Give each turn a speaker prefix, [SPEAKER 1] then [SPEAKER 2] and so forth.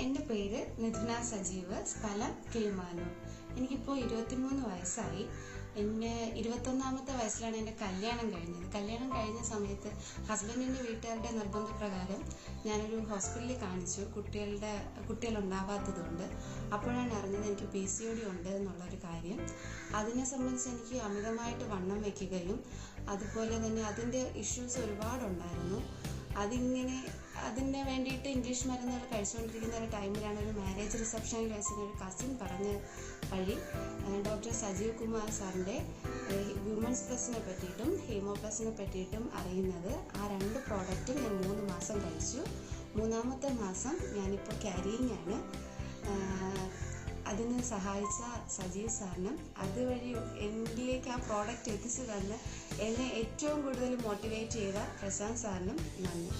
[SPEAKER 1] എന്റെ പേര് മിഥുന സജീവ് സ്ഥലം കിളിമാനൂർ എനിക്കിപ്പോൾ ഇരുപത്തിമൂന്ന് വയസ്സായി. എന്റെ ഇരുപത്തൊന്നാമത്തെ വയസ്സിലാണ് എന്റെ കല്യാണം കഴിഞ്ഞത്. കല്യാണം കഴിഞ്ഞ സമയത്ത് ഹസ്ബൻഡിന്റെ വീട്ടുകാരുടെ നിർബന്ധപ്രകാരം ഞാനൊരു ഹോസ്പിറ്റലിൽ കാണിച്ചു. കുട്ടികളുടെ കുട്ടികളുണ്ടാവാത്തതുകൊണ്ട്. അപ്പോഴാണ് അറിഞ്ഞത് എനിക്ക് പി സി ഒ ഡി ഉണ്ട് എന്നുള്ളൊരു കാര്യം. അതിനെ സംബന്ധിച്ച് എനിക്ക് അമിതമായിട്ട് വണ്ണം വയ്ക്കുകയും അതുപോലെ തന്നെ അതിന്റെ ഇഷ്യൂസ് ഒരുപാടുണ്ടായിരുന്നു. അതിങ്ങനെ അതിന് വേണ്ടിയിട്ട് ഇംഗ്ലീഷ് മരുന്നുകൾ കഴിച്ചുകൊണ്ടിരിക്കുന്ന ഒരു ടൈമിലാണ് ഒരു മാരേജ് റിസപ്ഷനിൽ വെച്ചിട്ട് ഒരു കസിൻ പറഞ്ഞ വഴി ഡോക്ടർ സജീവ് കുമാർ സാറിന്റെ ഹ്യൂമൻസ് പ്ലസിനെ പറ്റിയിട്ടും ഹീമോ പ്ലസിനെ പറ്റിയിട്ടും അറിയുന്നത് ആ രണ്ട് പ്രോഡക്റ്റും ഞാൻ മൂന്ന് മാസം കഴിച്ചു. മൂന്നാമത്തെ മാസം ഞാനിപ്പോൾ ക്യാരിയിങ് ആണ്. അതിന് സഹായിച്ച സജീവ് സാറിനും അതുവഴി എന്നിലേക്ക് ആ പ്രോഡക്റ്റ് എത്തിച്ചു തന്ന് എന്നെ ഏറ്റവും കൂടുതൽ മോട്ടിവേറ്റ് ചെയ്ത പ്രശാന്ത് സാറിനും നന്ദി.